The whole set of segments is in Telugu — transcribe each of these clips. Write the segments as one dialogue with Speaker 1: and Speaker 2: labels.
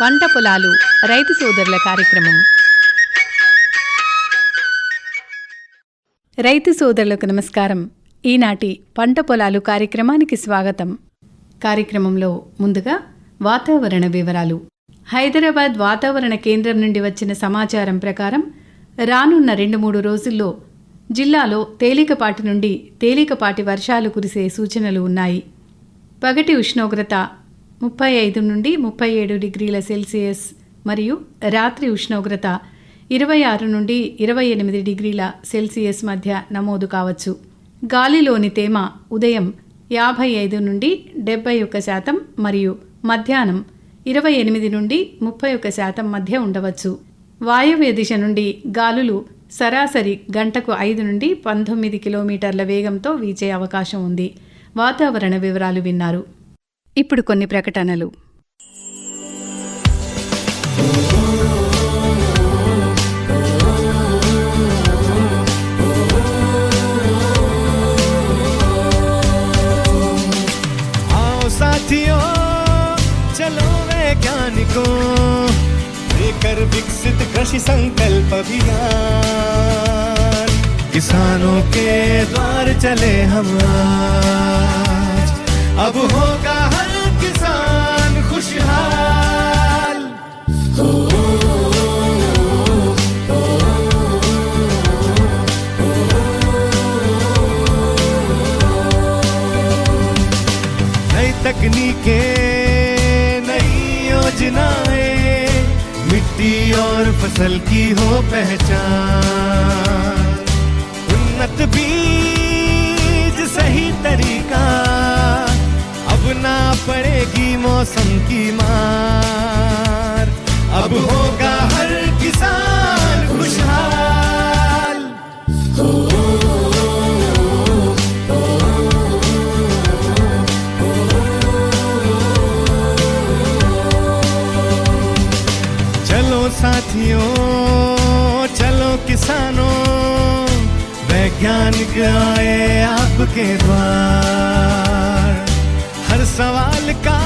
Speaker 1: పంట పొలాలు రైతు సోదరుల కార్యక్రమం. రైతు సోదరులకు నమస్కారం. ఈనాటి పంట పొలాలు కార్యక్రమానికి స్వాగతం. కార్యక్రమంలో ముందుగా వాతావరణ వివరాలు. హైదరాబాద్ వాతావరణ కేంద్రం నుండి వచ్చిన సమాచారం ప్రకారం రానున్న రెండు మూడు రోజుల్లో జిల్లాలో తేలికపాటి నుండి తేలికపాటి వర్షాలు కురిసే సూచనలు ఉన్నాయి. పగటి ఉష్ణోగ్రత ముప్పై ఐదు నుండి ముప్పై ఏడు డిగ్రీల సెల్సియస్ మరియు రాత్రి ఉష్ణోగ్రత ఇరవై ఆరు నుండి ఇరవై ఎనిమిది డిగ్రీల సెల్సియస్ మధ్య నమోదు కావచ్చు. గాలిలోని తేమ ఉదయం యాభై ఐదు నుండి డెబ్బై ఒక్క శాతం మరియు మధ్యాహ్నం ఇరవై ఎనిమిది నుండి ముప్పై ఒక్క శాతం మధ్య ఉండవచ్చు. వాయవ్య దిశ నుండి గాలులు సరాసరి గంటకు ఐదు నుండి పంతొమ్మిది కిలోమీటర్ల వేగంతో వీచే అవకాశం ఉంది. వాతావరణ వివరాలు విన్నారు. ఇప్పుడు కొన్ని ప్రకటనలు
Speaker 2: आओ साथियों चलो वैज्ञानिकों लेकर विकसित कृषि संकल्प अभियान किसानों के द्वार चले हम आज अब होगा हर किसान खुशहाल नई तकनीकें, नई योजनाएँ, मिट्टी और फ़सल की हो पहचान। उन्नत बीज सही तरीका। अब ना पड़ेगी मौसम की मार। अब होगा हर किसान खुशहाल। चलो साथियों, चलो किसानों, वैज्ञानिक आए आपके द्वार। सवाल का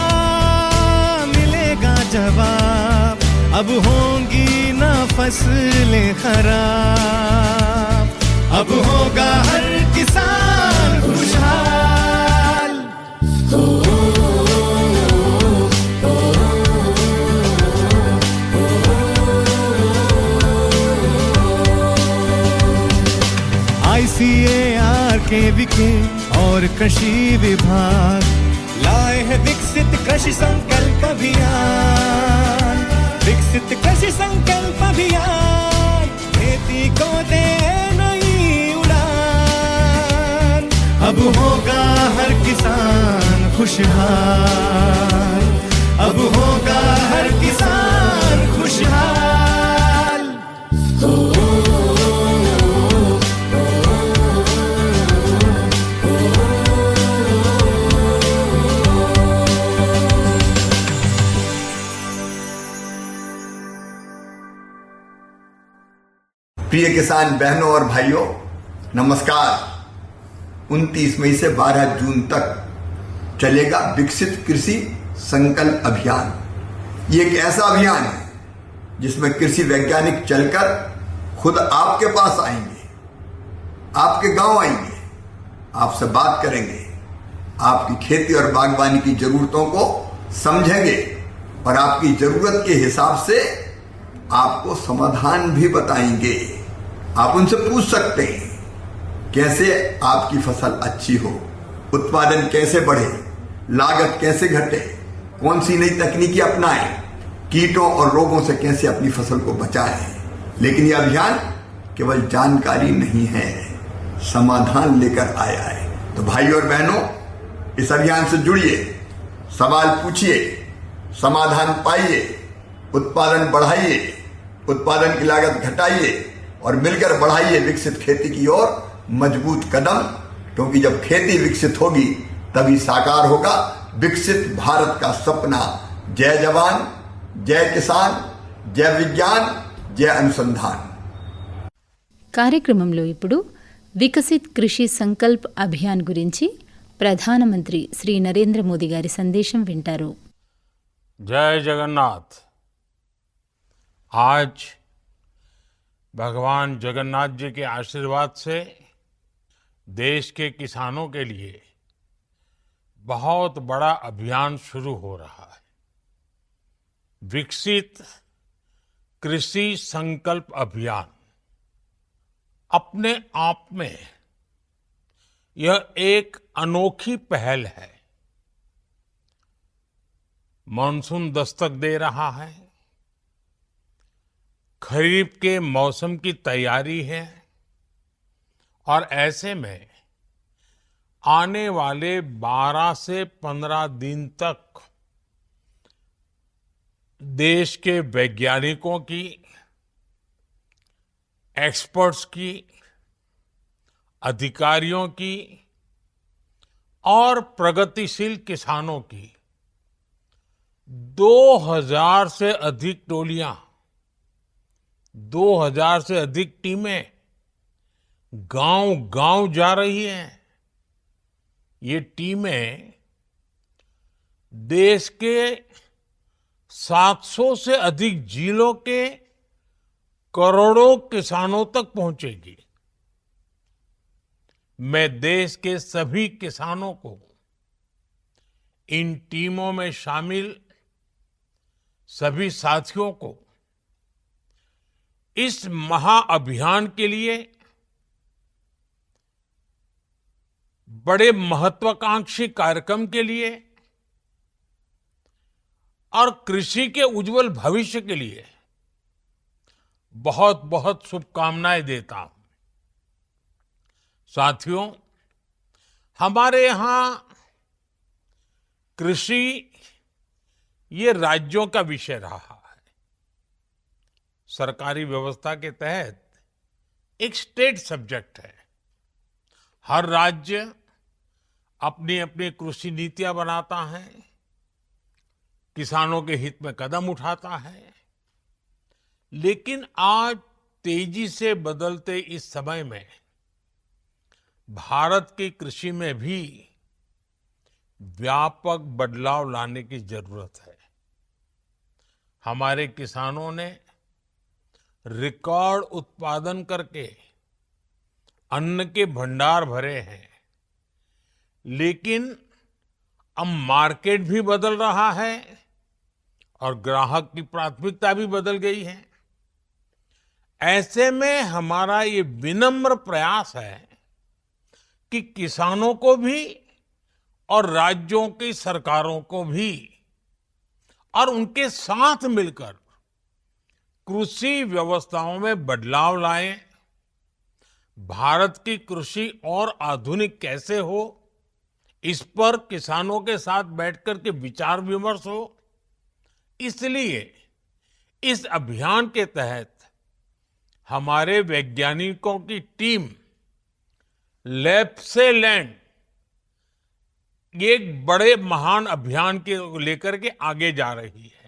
Speaker 2: मिलेगा जवाब। अब होंगी ना फ़सलें खराब। अब होगा हर किसान खुशहाल। आईसीएआर के विके और कृषि विभाग। हैं विकसित कृषि संकल्प अभियान। विकसित कृषि संकल्प अभियान। खेती को दे नई उड़ान। अब होगा हर किसान खुशहाल। अब होगा हर किसान
Speaker 3: प्रिय किसान बहनों और भाइयों, नमस्कार। 29 मई से 12 जून तक चलेगा विकसित कृषि संकल्प अभियान। ये एक ऐसा अभियान है जिसमें कृषि वैज्ञानिक चलकर खुद आपके पास आएँगे, आपके गाँव आएँगे, आपसे बात करेंगे, आपकी खेती और बागवानी की जरूरतों को समझेंगे और आपकी ज़रूरत के हिसाब से आपको समाधान भी बताएँगे। आप उनसे पूछ सकते हैं, कैसे आपकी फ़सल अच्छी हो, उत्पादन कैसे बढ़े, लागत कैसे घटे, कौन सी नई तकनीकी अपनाएँ, कीटों और रोगों से कैसे अपनी फ़सल को बचाएँ। लेकिन यह अभियान केवल जानकारी नहीं है, समाधान लेकर आया है। तो भाई और बहनों, इस अभियान से जुड़िए, सवाल पूछिए, समाधान पाइए, उत्पादन बढ़ाइए, उत्पादन की लागत घटाइए और मिलकर बढ़ाइए विकसित खेती की ओर मजबूत कदम क्योंकि जब खेती विकसित होगी तभी साकार होगा विकसित भारत का सपना जय जवान जय किसान जय विज्ञान जय अनुसंधान
Speaker 1: కార్యక్రమంలో ఇప్పుడు వికసిత్ కృషి సంకల్ప్ అభియాన్ గురించి ప్రధానమంత్రి శ్రీ నరేంద్ర మోదీ గారి సందేశం వింటారు
Speaker 4: जय जगन्नाथ आज भगवान जगन्नाथ जी के आशीर्वाद से देश के किसानों के लिए बहुत बड़ा अभियान शुरू हो रहा है। विकसित कृषि संकल्प अभियान अपने आप में यह एक अनोखी पहल है। मानसून दस्तक दे रहा है। खरीफ के मौसम की तैयारी है और ऐसे में आने वाले 12 से 15 दिन तक देश के वैज्ञानिकों की एक्सपर्ट्स की, अधिकारियों की और प्रगतिशील किसानों की 2000 से अधिक टोलियाँ 2000 से अधिक टीमें गाँव गाँव जा रही हैं। ये टीमें देश के 700 से अधिक जिलों के करोड़ों किसानों तक पहुंचेगी। मैं देश के सभी किसानों को इन टीमों में शामिल सभी साथियों को इस महाअभियान के लिए बड़े महत्वाकांक्षी कार्यक्रम के लिए और कृषि के उज्जवल भविष्य के लिए बहुत बहुत शुभकामनाएँ देता हूँ। साथियों, हमारे यहाँ कृषि ये राज्यों का विषय रहा। सरकारी व्यवस्था के तहत एक स्टेट सब्जेक्ट है। हर राज्य अपनी अपनी कृषि नीतियाँ बनाता है, किसानों के हित में कदम उठाता है। लेकिन आज तेज़ी से बदलते इस समय में भारत की कृषि में भी व्यापक बदलाव लाने की ज़रूरत है। हमारे किसानों ने रिकॉर्ड उत्पादन करके अन्न के भंडार भरे हैं। लेकिन अब मार्केट भी बदल रहा है और ग्राहक की प्राथमिकता भी बदल गई है। ऐसे में हमारा ये विनम्र प्रयास है कि किसानों को भी और राज्यों की सरकारों को भी और उनके साथ मिलकर कृषि व्यवस्थाओं में बदलाव लाएँ। भारत की कृषि और आधुनिक कैसे हो? इस पर किसानों के साथ बैठकर के विचार विमर्श हो। इसलिए इस अभियान के तहत हमारे वैज्ञानिकों की टीम लैब से लैंड, एक बड़े महान अभियान के लेकर के आगे जा रही है।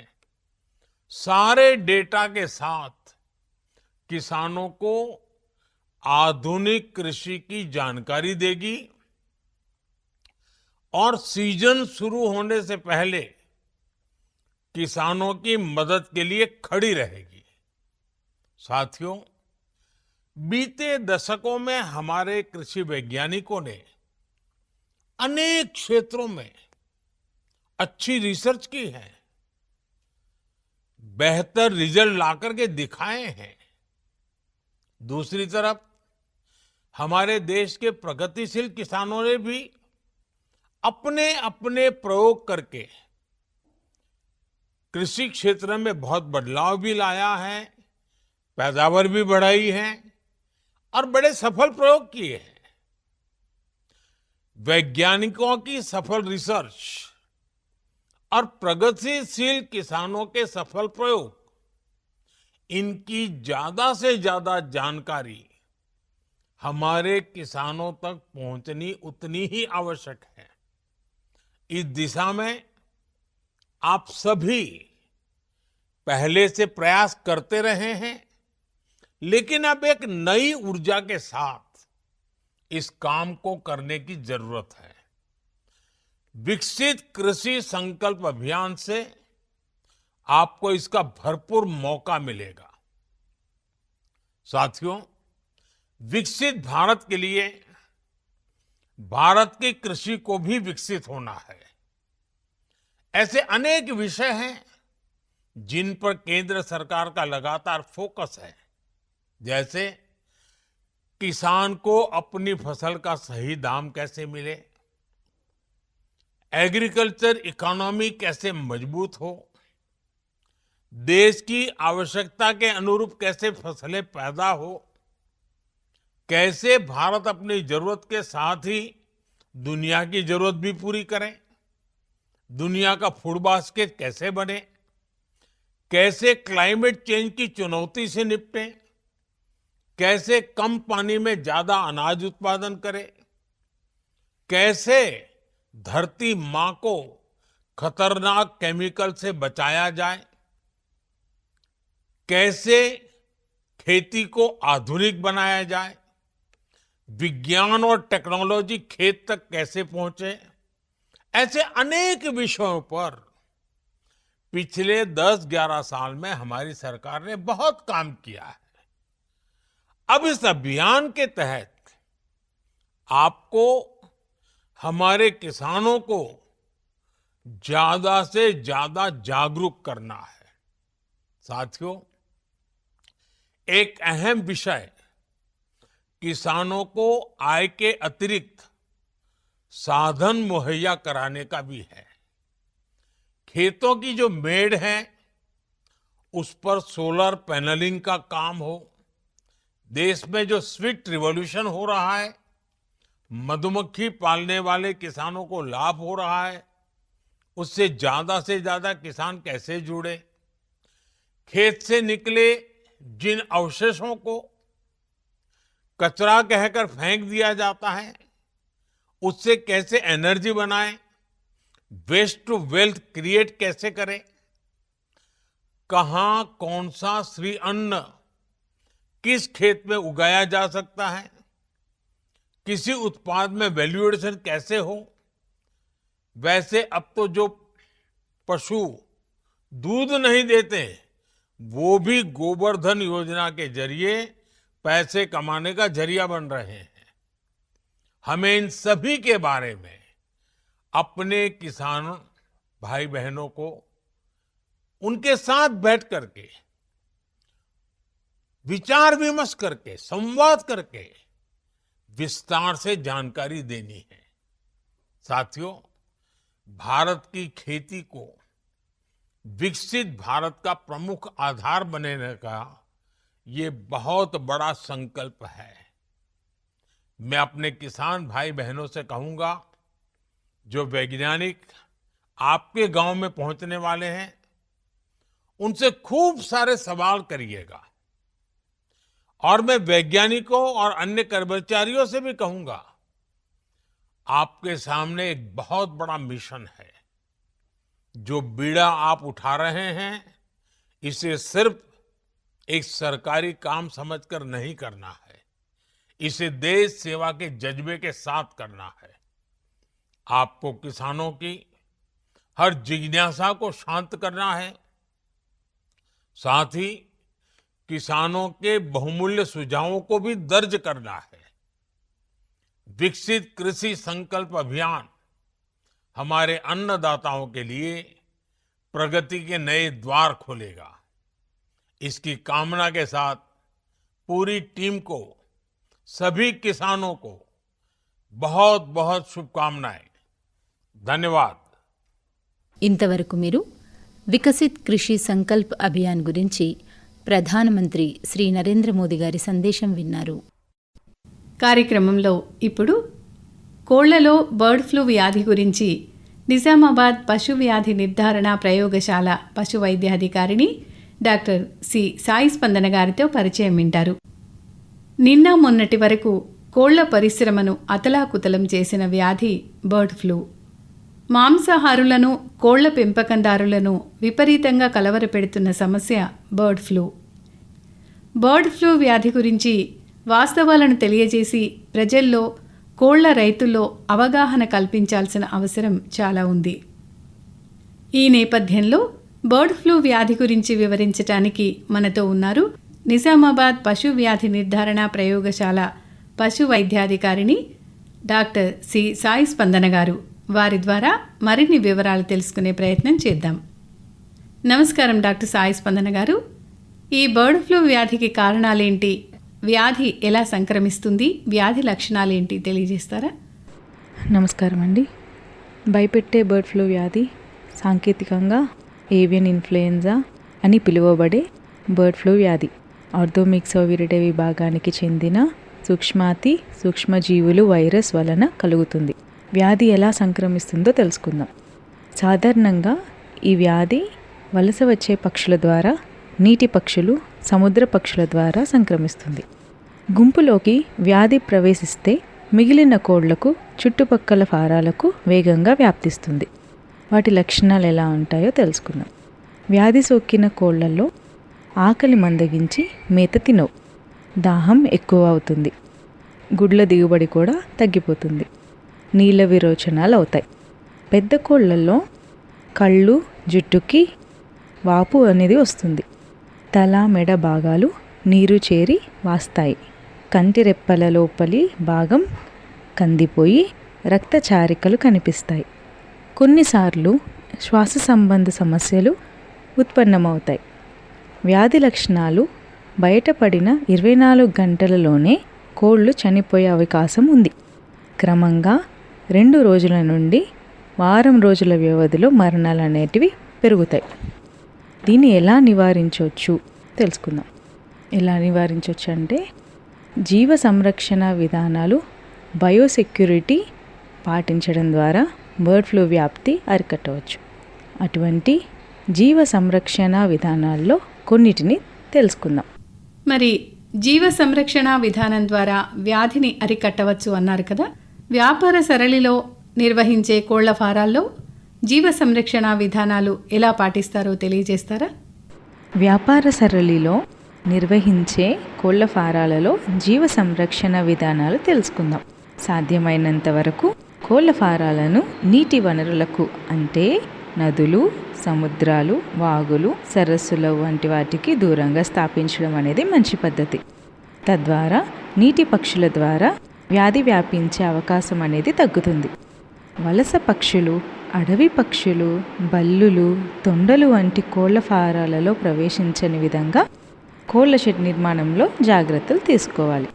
Speaker 4: सारे डेटा के साथ किसानों को आधुनिक कृषि की जानकारी देगी और सीज़न शुरू होने से पहले किसानों की मदद के लिए खड़ी रहेगी। साथियों, बीते दशकों में हमारे कृषि वैज्ञानिकों ने अनेक क्षेत्रों में अच्छी रिसर्च की है। बेहतर रिज़ल्ट लाकर के दिखाए हैं। दूसरी तरफ़, हमारे देश के प्रगतिशील किसानों ने भी अपने अपने प्रयोग करके कृषि क्षेत्र में बहुत बदलाव भी लाया है, पैदावार भी बढ़ाई है और बड़े सफल प्रयोग किए हैं। वैज्ञानिकों की सफल रिसर्च और प्रगतिशील किसानों के सफल प्रयोग। इनकी ज़्यादा से ज़्यादा जानकारी हमारे किसानों तक पहुंचनी उतनी ही आवश्यक है। इस दिशा में आप सभी पहले से प्रयास करते रहे हैं, लेकिन अब एक नई ऊर्जा के साथ इस काम को करने की ज़रूरत है। विकसित कृषि संकल्प अभियान से आपको इसका भरपूर मौका मिलेगा। साथियों, विकसित भारत के लिए भारत की कृषि को भी विकसित होना है। ऐसे अनेक विषय हैं जिन पर केंद्र सरकार का लगातार फोकस है। जैसे किसान को अपनी फ़सल का सही दाम कैसे मिले एग्रीकल्चर इकोनॉमी कैसे मज़बूत हो? देश की आवश्यकता के अनुरूप कैसे फ़सलें पैदा हो? कैसे भारत अपनी ज़रूरत के साथ ही दुनिया की ज़रूरत भी पूरी करें? दुनिया का फ़ूड बास्केट कैसे बने? कैसे क्लाइमेट चेंज की चुनौती से निपटे? कैसे कम पानी में ज़्यादा अनाज उत्पादन करें? कैसे धरती माँ को खतरनाक केमिकल से बचाया जाए। कैसे खेती को आधुनिक बनाया जाए। विज्ञान और टेक्नोलॉजी खेत तक कैसे पहुँचे। ऐसे अनेक विषयों पर पिछले 10-11 साल में हमारी सरकार ने बहुत काम किया है। अब इस अभियान के तहत आपको हमारे किसानों को ज़्यादा से ज़्यादा जागरूक करना है। साथियों, एक अहम विषय किसानों को आय के अतिरिक्त साधन मुहैया कराने का भी है। खेतों की जो मेड़ है, उस पर सोलर पैनलिंग का काम हो। देश में जो स्वीट रिवॉल्यूशन हो रहा है मधुमक्खी पालने वाले किसानों को लाभ हो रहा है। उससे ज़्यादा से ज़्यादा किसान कैसे जुड़े? खेत से निकले जिन अवशेषों को कचरा कहकर फेंक दिया जाता है, उससे कैसे एनर्जी बनाए? वेस्ट टू वेल्थ क्रिएट कैसे करें? कहाँ, कौन सा श्री अन्न किस खेत में उगाया जा सकता है? किसी उत्पाद में वैल्यू एडिशन कैसे हो? वैसे अब तो जो पशु दूध नहीं देते, वो भी गोवर्धन योजना के ज़रिए पैसे कमाने का ज़रिया बन रहे हैं। हमें इन सभी के बारे में अपने किसान भाई बहनों को, उनके साथ बैठ करके, विचार विमर्श करके, संवाद करके विस्तार से जानकारी देनी है। साथियों, भारत की खेती को विकसित भारत का प्रमुख आधार बनने का ये बहुत बड़ा संकल्प है। मैं अपने किसान भाई बहनों से कहूँगा, जो वैज्ञानिक आपके गाँव में पहुँचने वाले हैं, उनसे खूब सारे सवाल करिएगा। और मैं वैज्ञानिकों और अन्य कर्मचारियों से भी कहूँगा, आपके सामने एक बहुत बड़ा मिशन है। जो बीड़ा आप उठा रहे हैं, इसे सिर्फ़ एक सरकारी काम समझकर नहीं करना है। इसे देश सेवा के जज्बे के साथ करना है। आपको किसानों की हर जिज्ञासा को शांत करना है। साथ ही किसानों के बहुमूल्य सुझावों को भी दर्ज करना है विकसित कृषि संकल्प अभियान हमारे अन्नदाताओं के लिए प्रगति के नए द्वार खोलेगा इसकी कामना के साथ पूरी टीम को सभी किसानों को बहुत बहुत शुभकामनाएं धन्यवाद
Speaker 5: ఇంతవరకు మీరు వికసిత్ కృషి సంకల్ప్ అభియాన్ గురించి ప్రధానమంత్రి శ్రీ నరేంద్ర మోదీ గారి సందేశం విన్నారు.
Speaker 1: కార్యక్రమంలో ఇప్పుడు కోళ్ళలో బర్డ్ ఫ్లూ వ్యాధి గురించి నిజామాబాద్ పశు వ్యాధి నిర్ధారణ ప్రయోగశాల పశు వైద్యాధికారిని డాక్టర్ సి సాయి స్పందన గారితో పరిచయం వింటారు. నిన్న మొన్నటి వరకు కోళ్ళ పరిశ్రమను అతలాకుతలం చేసిన వ్యాధి బర్డ్ ఫ్లూ. మాంసాహారులను కోళ్ళ పెంపకందారులను విపరీతంగా కలవరపెడుతున్న సమస్య బర్డ్ ఫ్లూ. బర్డ్ ఫ్లూ వ్యాధి గురించి వాస్తవాలను తెలియజేసి ప్రజల్లో కోళ్ళ రైతుల్లో అవగాహన కల్పించాల్సిన అవసరం చాలా ఉంది. ఈ నేపథ్యంలో బర్డ్ ఫ్లూ వ్యాధి గురించి వివరించటానికి మనతో ఉన్నారు నిజామాబాద్ పశు వ్యాధి నిర్ధారణ ప్రయోగశాల పశు వైద్యాధికారిని డాక్టర్ సి సాయి స్పందన గారు. వారి ద్వారా మరిన్ని వివరాలు తెలుసుకునే ప్రయత్నం చేద్దాం. నమస్కారం డాక్టర్ సాయి స్పందన గారు. ఈ బర్డ్ ఫ్లూ వ్యాధికి కారణాలేంటి? వ్యాధి ఎలా సంక్రమిస్తుంది? వ్యాధి లక్షణాలేంటి? తెలియజేస్తారా?
Speaker 6: నమస్కారం అండి. భయపెట్టే బర్డ్ ఫ్లూ వ్యాధి సాంకేతికంగా ఏవియన్ ఇన్ఫ్లుయెంజా అని పిలువబడే బర్డ్ ఫ్లూ వ్యాధి. ఆర్థోమిక్సోవిరిడే విభాగానికి చెందిన సూక్ష్మాతి సూక్ష్మజీవులు వైరస్ వలన కలుగుతుంది. వ్యాధి ఎలా సంక్రమిస్తుందో తెలుసుకుందాం. సాధారణంగా ఈ వ్యాధి వలస వచ్చే పక్షుల ద్వారా నీటి పక్షులు సముద్ర పక్షుల ద్వారా సంక్రమిస్తుంది. గుంపులోకి వ్యాధి ప్రవేశిస్తే మిగిలిన కోళ్ళకు చుట్టుపక్కల ఫారాలకు వేగంగా వ్యాప్తిస్తుంది. వాటి లక్షణాలు ఎలా ఉంటాయో తెలుసుకుందాం. వ్యాధి సోకిన కోళ్ళలో ఆకలి మందగించి మేత తినవు. దాహం ఎక్కువ అవుతుంది. గుడ్ల దిగుబడి కూడా తగ్గిపోతుంది. నీళ్ళ విరోచనాలు అవుతాయి. పెద్ద కోళ్ళల్లో కళ్ళు జుట్టుకి వాపు అనేది వస్తుంది. తల మెడ భాగాలు నీరు చేరి వాస్తాయి. కంటి రెప్పల లోపలి భాగం కందిపోయి రక్తచారికలు కనిపిస్తాయి. కొన్నిసార్లు శ్వాస సంబంధ సమస్యలు ఉత్పన్నమవుతాయి. వ్యాధి లక్షణాలు బయటపడిన ఇరవై నాలుగు గంటలలోనే కోళ్ళు చనిపోయే అవకాశం ఉంది. క్రమంగా రెండు రోజుల నుండి వారం రోజుల వ్యవధిలో మరణాలు అనేటివి పెరుగుతాయి. దీన్ని ఎలా నివారించవచ్చు తెలుసుకుందాం. ఎలా నివారించవచ్చు అంటే జీవ సంరక్షణ విధానాలు బయోసెక్యూరిటీ పాటించడం ద్వారా బర్డ్ ఫ్లూ వ్యాప్తి అరికట్టవచ్చు. అటువంటి జీవ సంరక్షణ విధానాల్లో కొన్నిటిని తెలుసుకుందాం.
Speaker 1: మరి జీవ సంరక్షణ విధానం ద్వారా వ్యాధిని అరికట్టవచ్చు అన్నారు కదా? వ్యాపార సరళిలో నిర్వహించే కోళ్ళ ఫారాల్లో జీవ సంరక్షణ విధానాలు ఎలా పాటిస్తారో తెలియజేస్తారా?
Speaker 6: వ్యాపార సరళిలో నిర్వహించే కోళ్ళ ఫారాలలో జీవ సంరక్షణ విధానాలు తెలుసుకుందాం. సాధ్యమైనంత వరకు కోళ్ళ ఫారాలను నీటి వనరులకు అంటే నదులు సముద్రాలు వాగులు సరస్సులు వంటి వాటికి దూరంగా స్థాపించడం అనేది మంచి పద్ధతి. తద్వారా నీటి పక్షుల ద్వారా వ్యాధి వ్యాపించే అవకాశం అనేది తగ్గుతుంది. వలస పక్షులు అడవి పక్షులు బల్లులు తొండలు వంటి కోళ్ళ ఫారాలలో ప్రవేశించని విధంగా కోళ్ళ షెడ్ నిర్మాణంలో జాగ్రత్తలు తీసుకోవాలి.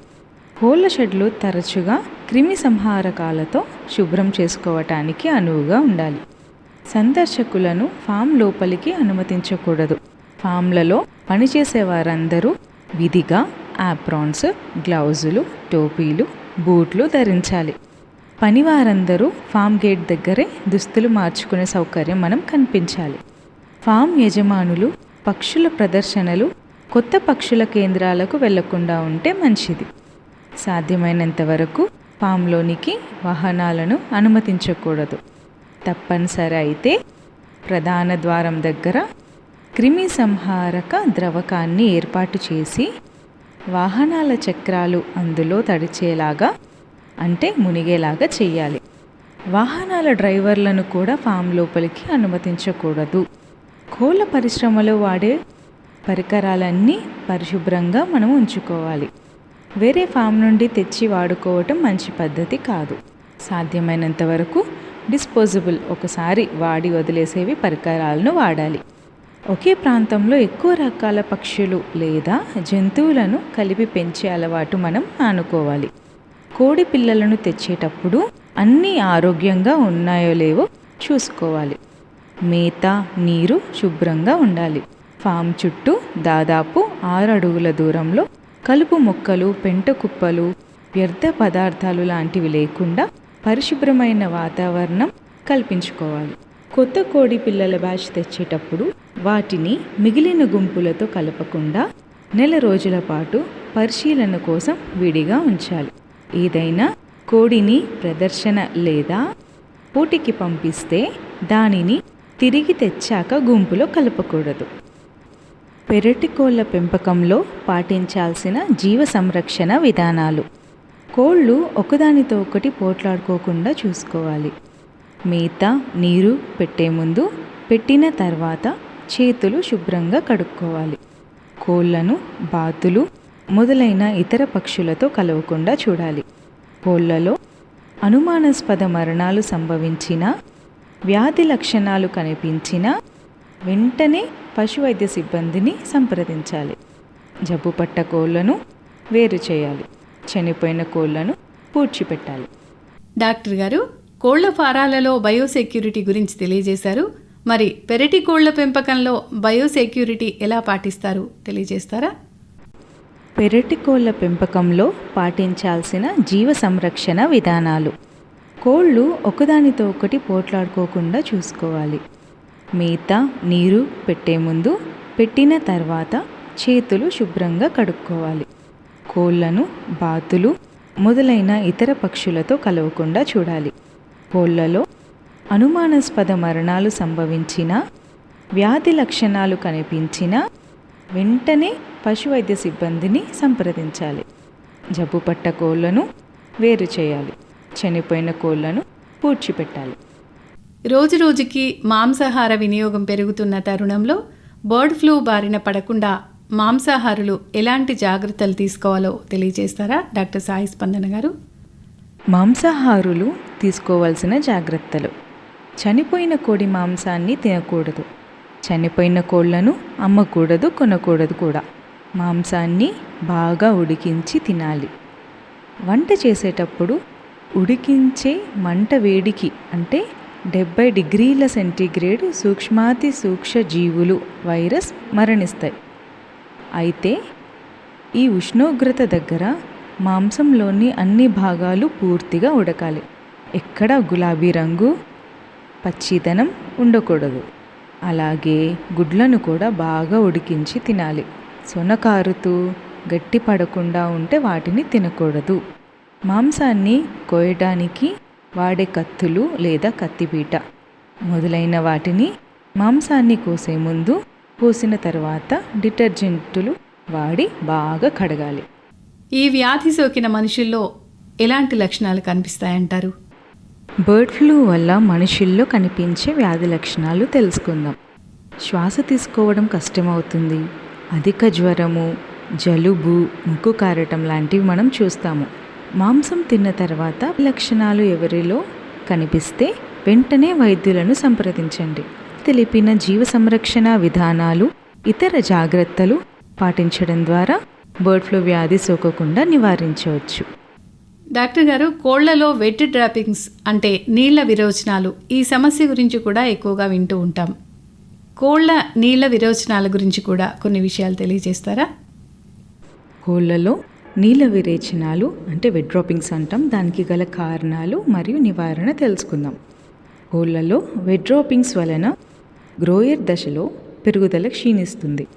Speaker 6: కోళ్ళ షెడ్లు తరచుగా క్రిమి సంహారకాలతో శుభ్రం చేసుకోవటానికి అనువుగా ఉండాలి. సందర్శకులను ఫామ్ లోపలికి అనుమతించకూడదు. ఫామ్లలో పనిచేసే వారందరూ విధిగా ఆప్రాన్స్ గ్లౌజులు టోపీలు బూట్లు ధరించాలి. పనివారందరూ ఫామ్ గేట్ దగ్గరే దుస్తులు మార్చుకునే సౌకర్యం మనం కనిపించాలి. ఫామ్ యజమానులు పక్షుల ప్రదర్శనలు కొత్త పక్షుల కేంద్రాలకు వెళ్ళకుండా ఉంటే మంచిది. సాధ్యమైనంత వరకు ఫామ్లోనికి వాహనాలను అనుమతించకూడదు. తప్పనిసరి అయితే ప్రధాన ద్వారం దగ్గర క్రిమి సంహారక ద్రవకాన్ని ఏర్పాటు చేసి వాహనాల చక్రాలు అందులో తడిచేలాగా అంటే మునిగేలాగా చేయాలి వాహనాల డ్రైవర్లను కూడా ఫామ్ లోపలికి అనుమతించకూడదు. కోళ్ళ పరిశ్రమలో వాడే పరికరాలన్నీ పరిశుభ్రంగా మనం ఉంచుకోవాలి. వేరే ఫామ్ నుండి తెచ్చి వాడుకోవటం మంచి పద్ధతి కాదు. సాధ్యమైనంత వరకు డిస్పోజబుల్ ఒకసారి వాడి వదిలేసేవి పరికరాలను వాడాలి. ఒకే ప్రాంతంలో ఎక్కువ రకాల పక్షులు లేదా జంతువులను కలిపి పెంచే అలవాటు మనం ఆనుకోవాలి. కోడి పిల్లలను తెచ్చేటప్పుడు అన్నీ ఆరోగ్యంగా ఉన్నాయో లేవో చూసుకోవాలి. మేత నీరు శుభ్రంగా ఉండాలి. ఫామ్ చుట్టూ దాదాపు ఆరు అడుగుల దూరంలో కలుపు మొక్కలు పెంట కుప్పలు వ్యర్థ పదార్థాలు లాంటివి లేకుండా పరిశుభ్రమైన వాతావరణం కల్పించుకోవాలి. కొత్త కోడి పిల్లల బ్యాచ్ తెచ్చేటప్పుడు వాటిని మిగిలిన గుంపులతో కలపకుండా నెల రోజుల పాటు పరిశీలన కోసం విడిగా ఉంచాలి. ఏదైనా కోడిని ప్రదర్శన లేదా పోటీకి పంపిస్తే దానిని తిరిగి తెచ్చాక గుంపులో కలపకూడదు. పెరటి కోళ్ళ పెంపకంలో పాటించాల్సిన జీవ సంరక్షణ విధానాలు. కోళ్ళు ఒకదానితో ఒకటి పోట్లాడుకోకుండా చూసుకోవాలి. మేత నీరు పెట్టే ముందు పెట్టిన తర్వాత చేతులు శుభ్రంగా కడుక్కోవాలి. కోళ్ళను బాతులు మొదలైన ఇతర పక్షులతో కలవకుండా చూడాలి. కోళ్ళలో అనుమానాస్పద మరణాలు సంభవించినా వ్యాధి లక్షణాలు కనిపించినా వెంటనే పశువైద్య సిబ్బందిని సంప్రదించాలి. జబ్బు పట్ట కోళ్ళను వేరు చేయాలి. చనిపోయిన కోళ్ళను పూడ్చిపెట్టాలి.
Speaker 1: డాక్టర్ గారు కోళ్ళ ఫారాలలో బయోసెక్యూరిటీ గురించి తెలియజేశారు. మరి పెరటి కోళ్ళ పెంపకంలో బయోసెక్యూరిటీ ఎలా పాటిస్తారు? తెలియజేస్తారా?
Speaker 6: పెరటి కోళ్ళ పెంపకంలో పాటించాల్సిన జీవ సంరక్షణ విధానాలు. కోళ్ళు ఒకదానితో ఒకటి పోట్లాడుకోకుండా చూసుకోవాలి. మేత నీరు పెట్టే ముందు పెట్టిన తర్వాత చేతులు శుభ్రంగా కడుక్కోవాలి. కోళ్ళను బాతులు మొదలైన ఇతర పక్షులతో కలవకుండా చూడాలి. కోళ్ళలో అనుమానాస్పద మరణాలు సంభవించినా వ్యాధి లక్షణాలు కనిపించినా వెంటనే పశువైద్య సిబ్బందిని సంప్రదించాలి. జబ్బు పట్ట కోళ్ళను వేరు చేయాలి. చనిపోయిన కోళ్ళను పూడ్చిపెట్టాలి.
Speaker 1: రోజు రోజుకి మాంసాహార వినియోగం పెరుగుతున్న తరుణంలో బర్డ్ ఫ్లూ బారిన పడకుండా మాంసాహారులు ఎలాంటి జాగ్రత్తలు తీసుకోవాలో తెలియజేస్తారా డాక్టర్ సాయి స్పందన గారు?
Speaker 6: మాంసాహారులు తీసుకోవాల్సిన జాగ్రత్తలు. చనిపోయిన కోడి మాంసాన్ని తినకూడదు. చనిపోయిన కోళ్ళను అమ్మకూడదు కొనకూడదు కూడా. మాంసాన్ని బాగా ఉడికించి తినాలి. వంట చేసేటప్పుడు ఉడికించే మంట వేడికి అంటే డెబ్బై డిగ్రీల సెంటీగ్రేడ్ సూక్ష్మాతి సూక్ష్మ జీవులు వైరస్ మరణిస్తాయి. అయితే ఈ ఉష్ణోగ్రత దగ్గర మాంసంలోని అన్ని భాగాలు పూర్తిగా ఉడకాలి. ఎక్కడ గులాబీ రంగు పచ్చిదనం ఉండకూడదు. అలాగే గుడ్లను కూడా బాగా ఉడికించి తినాలి. సొనకారుతూ గట్టి పడకుండా ఉంటే వాటిని తినకూడదు. మాంసాన్ని కోయడానికి వాడే కత్తులు లేదా కత్తిపీట. మొదలైన వాటిని మాంసాన్ని కోసే ముందు కోసిన తర్వాత డిటర్జెంటులు వాడి బాగా కడగాలి.
Speaker 1: ఈ వ్యాధి సోకిన మనుషుల్లో ఎలాంటి లక్షణాలు కనిపిస్తాయంటారు?
Speaker 6: బర్డ్ ఫ్లూ వల్ల మనుషుల్లో కనిపించే వ్యాధి లక్షణాలు తెలుసుకుందాం. శ్వాస తీసుకోవడం కష్టమవుతుంది. అధిక జ్వరము జలుబు ముక్కు కారటం లాంటివి మనం చూస్తాము. మాంసం తిన్న తర్వాత లక్షణాలు ఎవరిలో కనిపిస్తే వెంటనే వైద్యులను సంప్రదించండి. తెలిపిన జీవ సంరక్షణ విధానాలు ఇతర జాగ్రత్తలు పాటించడం ద్వారా బర్డ్ ఫ్లూ వ్యాధి సోకకుండా నివారించవచ్చు.
Speaker 1: డాక్టర్ గారు కోళ్ళలో వెట్ డ్రాపింగ్స్ అంటే నీళ్ళ విరోచనాలు ఈ సమస్య గురించి కూడా ఎక్కువగా వింటూ ఉంటాం. కోళ్ళ నీళ్ళ విరోచనాల గురించి కూడా కొన్ని విషయాలు తెలియజేస్తారా?
Speaker 6: కోళ్ళలో నీళ్ళ విరేచనాలు అంటే వెడ్ డ్రాపింగ్స్ అంటాం. దానికి గల కారణాలు మరియు నివారణ తెలుసుకుందాం. కోళ్ళలో వెడ్ డ్రాపింగ్స్ వలన గ్రోయర్ దశలో పెరుగుదల క్షీణిస్తుంది.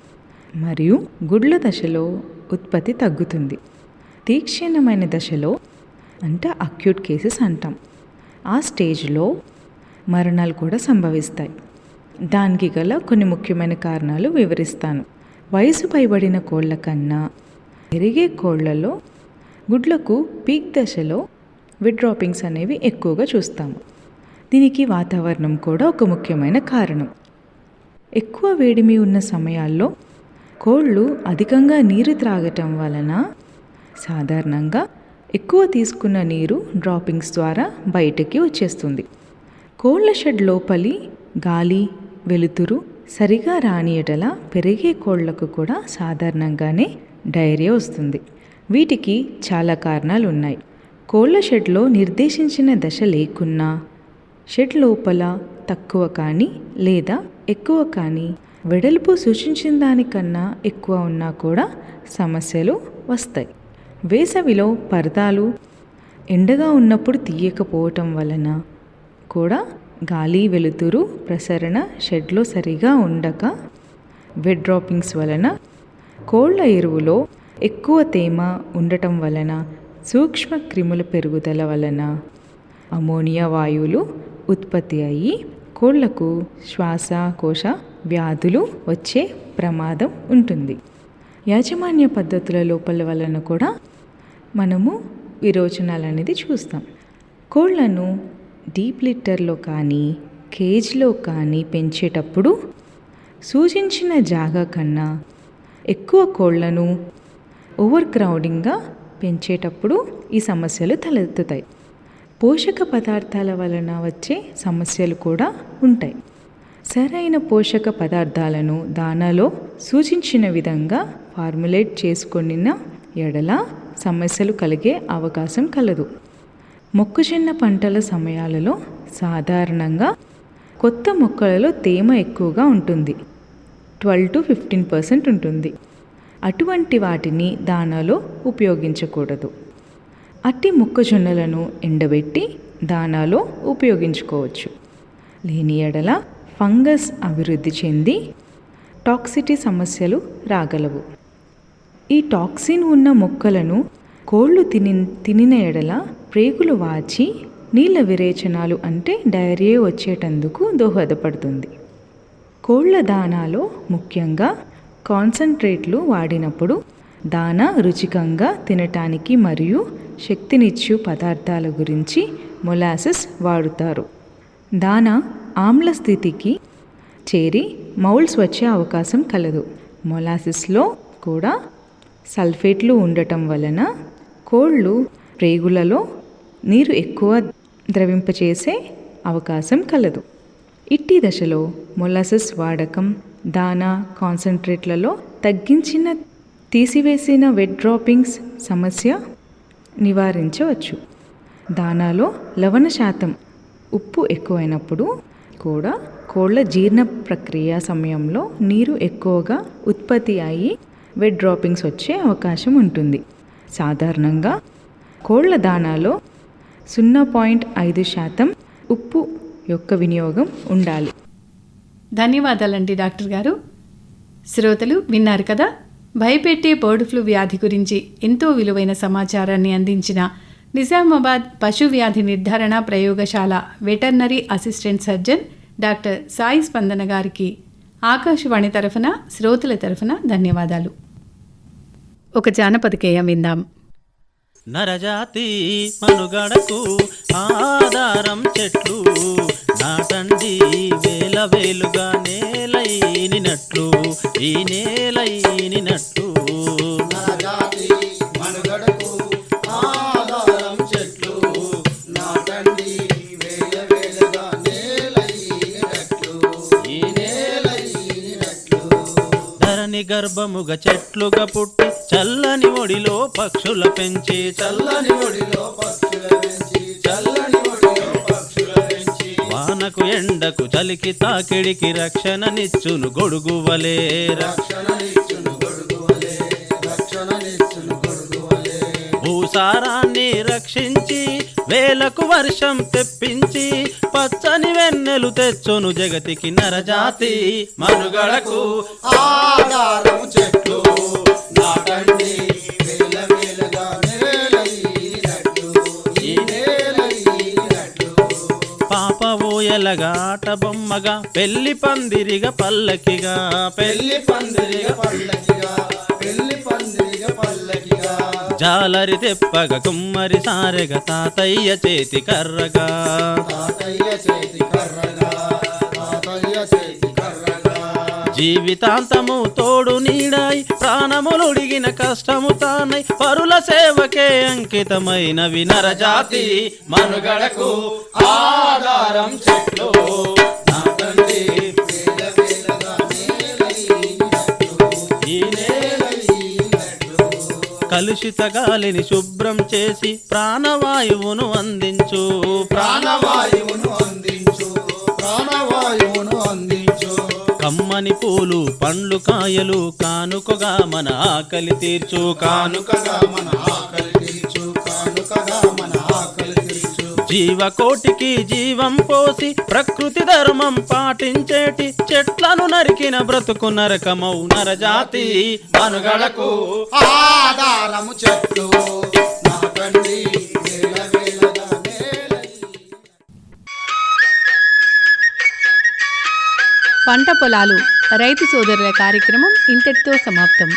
Speaker 6: మరియు గుడ్ల దశలో ఉత్పత్తి తగ్గుతుంది. తీక్షణమైన దశలో అంటే అక్యూట్ కేసెస్ అంటాం. ఆ స్టేజ్లో మరణాలు కూడా సంభవిస్తాయి. దానికి గల కొన్ని ముఖ్యమైన కారణాలు వివరిస్తాను. వయసు పైబడిన కోళ్ళ కన్నా పెరిగే కోళ్ళలో గుడ్లకు పీక్ దశలో విడ్రాపింగ్స్ అనేవి ఎక్కువగా చూస్తాము. దీనికి వాతావరణం కూడా ఒక ముఖ్యమైన కారణం. ఎక్కువ వేడిమి ఉన్న సమయాల్లో కోళ్ళు అధికంగా నీరు త్రాగటం వలన సాధారణంగా ఎక్కువ తీసుకున్న నీరు డ్రాపింగ్స్ ద్వారా బయటికి వచ్చేస్తుంది. కోళ్ళ షెడ్ లోపలి గాలి వెలుతురు సరిగా రానియటలా పెరిగే కోళ్ళకు కూడా సాధారణంగానే డైరియా వస్తుంది. వీటికి చాలా కారణాలు ఉన్నాయి. కోళ్ళ షెడ్లో నిర్దేశించిన దశ లేకున్నా షెడ్ లోపల తక్కువ కానీ లేదా ఎక్కువ కానీ వెడల్పు సూచించిన దానికన్నా ఎక్కువ ఉన్నా కూడా సమస్యలు వస్తాయి. వేసవిలో పరదాలు ఎండగా ఉన్నప్పుడు తీయకపోవటం వలన కూడా గాలి వెలుతురు ప్రసరణ షెడ్లో సరిగా ఉండక వెడ్ డ్రాపింగ్స్ వలన కోళ్ళ ఎరువులో ఎక్కువ తేమ ఉండటం వలన సూక్ష్మ క్రిముల పెరుగుదల వలన అమోనియా వాయువులు ఉత్పత్తి అయ్యి కోళ్ళకు శ్వాసకోశ వ్యాధులు వచ్చే ప్రమాదం ఉంటుంది. యాజమాన్య పద్ధతుల లోపల వలన కూడా మనము విరోచనాలు అనేది చూస్తాం. కోళ్ళను డీప్ లిట్టర్లో కానీ కేజ్లో కానీ పెంచేటప్పుడు సూచించిన జాగా కన్నా ఎక్కువ కోళ్ళను ఓవర్ క్రౌడింగ్గా పెంచేటప్పుడు ఈ సమస్యలు తలెత్తుతాయి. పోషక పదార్థాల వలన వచ్చే సమస్యలు కూడా ఉంటాయి. సరైన పోషక పదార్థాలను దానాలో సూచించిన విధంగా ఫార్ములేట్ చేసుకొనిన ఎడల సమస్యలు కలిగే అవకాశం కలదు. మొక్కజొన్న పంటల సమయాలలో సాధారణంగా కొత్త మొక్కలలో తేమ ఎక్కువగా ఉంటుంది. ట్వెల్వ్ టు ఫిఫ్టీన్ పర్సెంట్ ఉంటుంది. అటువంటి వాటిని దానాలో ఉపయోగించకూడదు. అట్టి మొక్కజొన్నలను ఎండబెట్టి దానాలో ఉపయోగించుకోవచ్చు. లేని ఎడల ఫంగస్ అభివృద్ధి చెంది టాక్సిటీ సమస్యలు రాగలవు. ఈ టాక్సిన్ ఉన్న మొక్కలను కోళ్ళు తిని తినిన ఎడల ప్రేగులు వాచి నీళ్ళ విరేచనాలు అంటే డైరియా వచ్చేటందుకు దోహదపడుతుంది. కోళ్ళ దానాలో ముఖ్యంగా కాన్సన్ట్రేట్లు వాడినప్పుడు దానా రుచికంగా తినటానికి మరియు శక్తినిచ్చు పదార్థాల గురించి మొలాసెస్ వాడుతారు. దానా ఆమ్ల స్థితికి చేరి మౌల్స్ వచ్చే అవకాశం కలదు. మొలాసిస్లో కూడా సల్ఫేట్లు ఉండటం వలన కోళ్ళు రేగులలో నీరు ఎక్కువ ద్రవింపచేసే అవకాశం కలదు. ఇట్టి దశలో మొలాసెస్ వాడకం దానా కాన్సన్ట్రేట్లలో తగ్గించిన తీసివేసిన వెట్ డ్రాపింగ్స్ సమస్య నివారించవచ్చు. దానాలో లవణ శాతం ఉప్పు ఎక్కువైనప్పుడు కూడా కోళ్ళ జీర్ణ ప్రక్రియ సమయంలో నీరు ఎక్కువగా ఉత్పత్తి అయ్యి వెట్ డ్రాపింగ్స్ వచ్చే అవకాశం ఉంటుంది. సాధారణంగా కోళ్ళ దానాలో సున్నా పాయింట్ ఐదు శాతం ఉప్పు యొక్క వినియోగం ఉండాలి.
Speaker 1: ధన్యవాదాలండి డాక్టర్ గారు. శ్రోతలు విన్నారు కదా? భయపెట్టే బర్డ్ ఫ్లూ వ్యాధి గురించి ఎంతో విలువైన సమాచారాన్ని అందించిన నిజామాబాద్ పశు వ్యాధి నిర్ధారణ ప్రయోగశాల veterinary assistant surgeon doctor Sai Spandana గారికి ఆకాశవాణి తరఫున శ్రోతల తరఫున ధన్యవాదాలు. ఒక జానపద గేయం విందాం.
Speaker 7: నరజాతి మనుగడకు ఆధారం చెట్లు నాటండి వేల వేలుగా నేలైనినట్లు ఈ నేలైనినట్లు. ధరణి గర్భముగ చెట్లుగా పుట్టి చల్లని ఒడిలో పక్షుల పెంచి చల్లని ఒడిలో పక్షుల పెంచి చల్లని ఒడిలో పక్షుల పెంచి. వానకు ఎండకు చలికి తాకిడికి రక్షణనిచ్చును వలే. రక్షణనిచ్చును గొడుగు వలే రక్షణనిచ్చును గొడుగు వలే. భూసారాన్ని రక్షించి వేలకు వర్షం తెప్పించి పచ్చని వెన్నెలు తెచ్చును జగతికి నరజాతి మనుగడకు. ఆధారం చెట్లు నాటండి బొమ్మగా పెళ్ళి పందిరిగా పల్లకిగా పెళ్ళి పందిరిగా పల్లకిగా జాలరి తెప్పగా కుమ్మరి సారెగా తాతయ్య చేతి కర్రగా. జీవితాంతము తోడు నీడాయి ప్రాణములుడిగిన కష్టము తానై పరుల సేవకే అంకితమైన వినరజాతి మనుగడకు ఆధారం చెట్లు. కలుషిత గాలిని శుభ్రం చేసి ప్రాణవాయువును అందించు. ప్రాణవాయువును అందించు. ప్రాణవాయువును అందించు. కమ్మని పూలు పండ్లు కాయలు కానుకగా మన ఆకలి తీర్చు. కానుకగా మన ఆకలి తీర్చు కానుకగా మన ఆకలి తీర్చు. జీవకోటికి జీవం పోసి ప్రకృతి ధర్మం పాటించేటి చెట్లను నరికిన బ్రతుకు నరకమౌ నరజాతి మనుగడకు. ఆధారము చెట్లు నాటండి
Speaker 1: పంట పొలాలు రైతు సోదరుల కార్యక్రమం ఇంతటితో సమాప్తం.